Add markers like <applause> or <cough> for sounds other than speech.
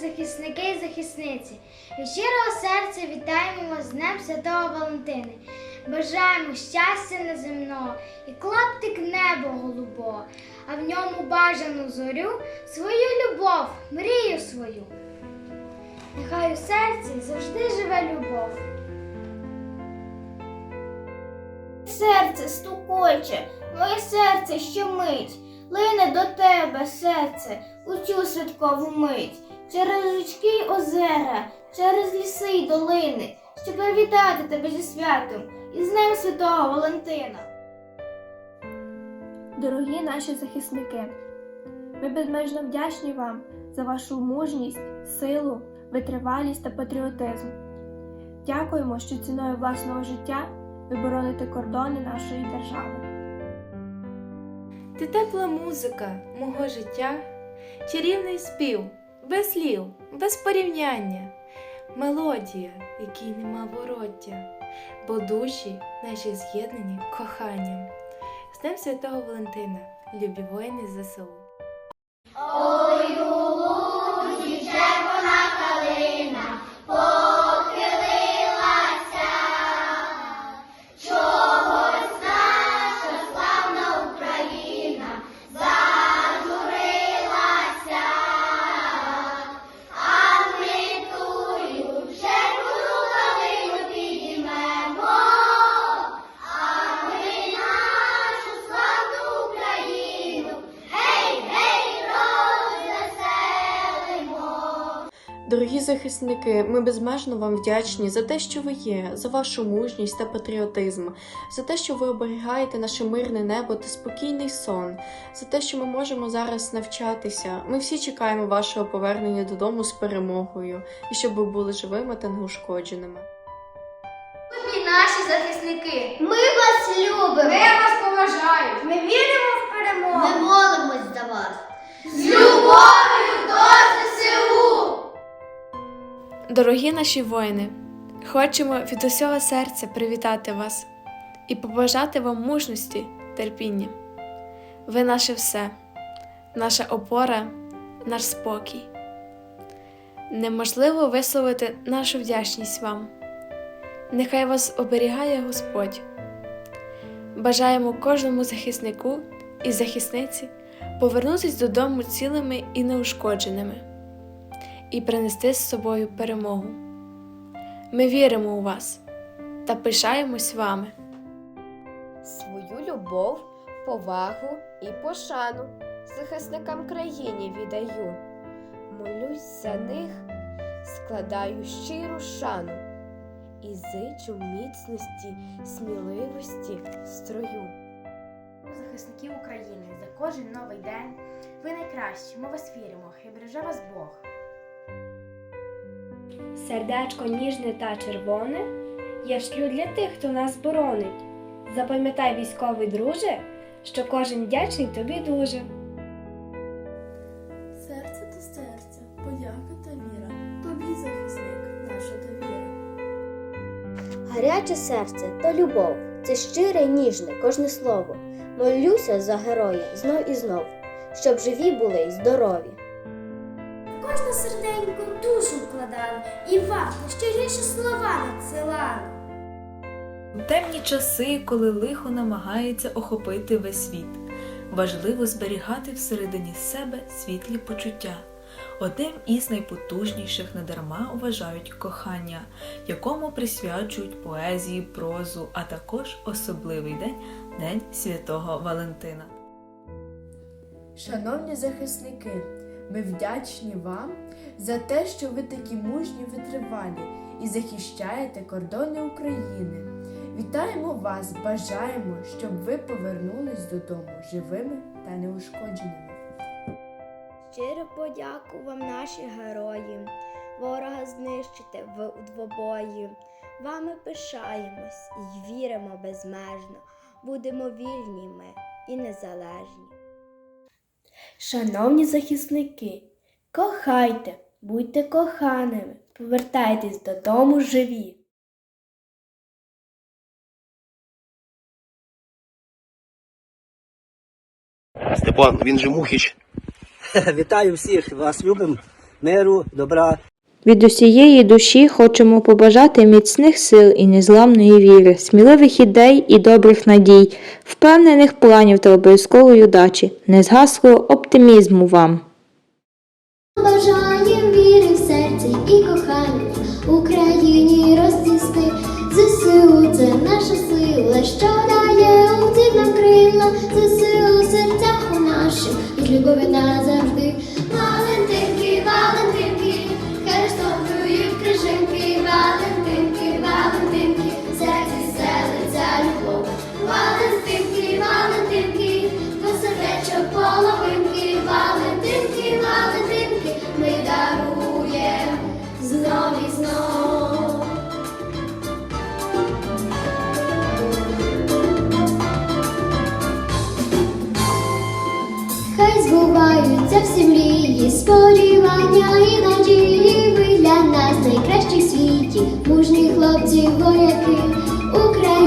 захисники і захисниці. Від щирого серця вітаємо вас з Днем Святого Валентини. Бажаємо щастя неземного і клаптик неба голубого, а в ньому бажану зорю, свою любов, мрію свою. Нехай у серці завжди живе любов. Серце стукоче, моє серце щомить, лине до тебе, серце, у цю святкову мить, через річки й озера, через ліси й долини, щоб привітати тебе зі святом і з Днем Святого Валентина. Дорогі наші захисники, ми безмежно вдячні вам за вашу мужність, силу, витривалість та патріотизм. Дякуємо, що ціною власного життя ви бороните кордони нашої держави. Ти тепла музика мого життя, чарівний спів, без слів, без порівняння, мелодія, якій нема вороття, бо душі наші з'єднані коханням. З Днем Святого Валентина, любі воїни ЗСУ. Захисники, ми безмежно вам вдячні за те, що ви є, за вашу мужність та патріотизм, за те, що ви оберігаєте наше мирне небо та спокійний сон, за те, що ми можемо зараз навчатися. Ми всі чекаємо вашого повернення додому з перемогою і щоб ви були живими та неушкодженими. Любі наші захисники, ми вас любимо. Ми вас поважаємо. Ми віримо в перемогу. Ми молимось за вас. З любов'ю Дорогі наші воїни, хочемо від усього серця привітати вас і побажати вам мужності, терпіння. Ви наше все, наша опора, наш спокій. Неможливо висловити нашу вдячність вам. Нехай вас оберігає Господь. Бажаємо кожному захиснику і захисниці повернутися додому цілими і неушкодженими і принести з собою перемогу. Ми віримо у вас та пишаємось вами. Свою любов, повагу і пошану захисникам країні віддаю. Молюсь за них, складаю щиру шану і зичу міцності, сміливості строю. захисників України за кожен новий день. Ви найкращі, ми вас віримо, хай береже вас Бог. Сердечко ніжне та червоне, я шлю для тих, хто нас боронить. Запам'ятай, військовий друже, що кожен вдячний тобі дуже. Серце до серця, подяка та віра, тобі захисник, наша довіра. Гаряче серце та любов це щире й ніжне кожне слово. Молюся за героїв знов і знов, щоб живі були й здорові. Кожне серденько душу вкладали, і вам щиріші слова надсилали. У темні часи, коли лихо намагається охопити весь світ, важливо зберігати всередині себе світлі почуття. Одним із найпотужніших недарма вважають кохання, якому присвячують поезії, прозу, а також особливий день День Святого Валентина. Шановні захисники, ми вдячні вам за те, що ви такі мужні витривалі і захищаєте кордони України. Вітаємо вас, бажаємо, щоб ви повернулись додому живими та неушкодженими. Щиро подяку вам, наші герої, ворога знищите в двобої. Вами пишаємось і віримо безмежно, будемо вільні ми і незалежні. Шановні захисники, кохайте, будьте коханими, повертайтесь додому живі. Степан, він же Мухіч. <laughs> Вітаю всіх, вас любимо. миру, добра Від усієї душі хочемо побажати міцних сил і незламної віри, сміливих ідей і добрих надій, впевнених планів та обов'язкової удачі, незгаслого оптимізму вам. Бажаєм віри в серці і кохання Україні розцвісти. ЗСУ це наша сила, що дає у нам крила. ЗСУ в серцях у наших від любові назавжди. Збуваються всі мрії, сподівання і надії. Ви для нас найкращі в світі, мужні хлопці, вояки. Україна